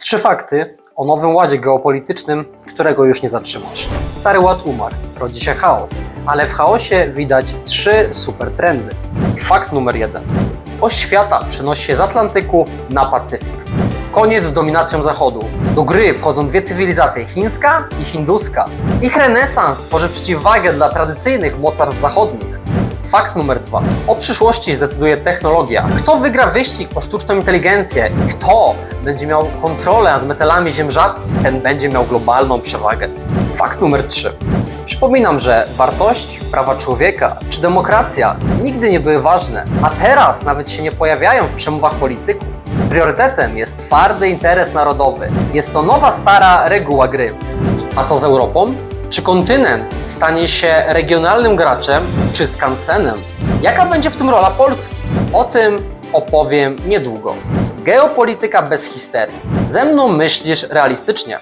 Trzy fakty o nowym ładzie geopolitycznym, którego już nie zatrzymasz. Stary ład umarł, rodzi się chaos, ale w chaosie widać trzy super trendy. Fakt numer jeden. Oś świata przenosi się z Atlantyku na Pacyfik. Koniec z dominacją Zachodu. Do gry wchodzą dwie cywilizacje, chińska i hinduska. Ich renesans tworzy przeciwwagę dla tradycyjnych mocarstw zachodnich. Fakt numer dwa. O przyszłości zdecyduje technologia. Kto wygra wyścig o sztuczną inteligencję i kto będzie miał kontrolę nad metalami ziem rzadkich, ten będzie miał globalną przewagę. Fakt numer trzy. Przypominam, że wartości, prawa człowieka czy demokracja nigdy nie były ważne, a teraz nawet się nie pojawiają w przemowach polityków. Priorytetem jest twardy interes narodowy. Jest to nowa, stara reguła gry. A co z Europą? Czy kontynent stanie się regionalnym graczem, czy skansenem? Jaka będzie w tym rola Polski? O tym opowiem niedługo. Geopolityka bez histerii. Ze mną myślisz realistycznie.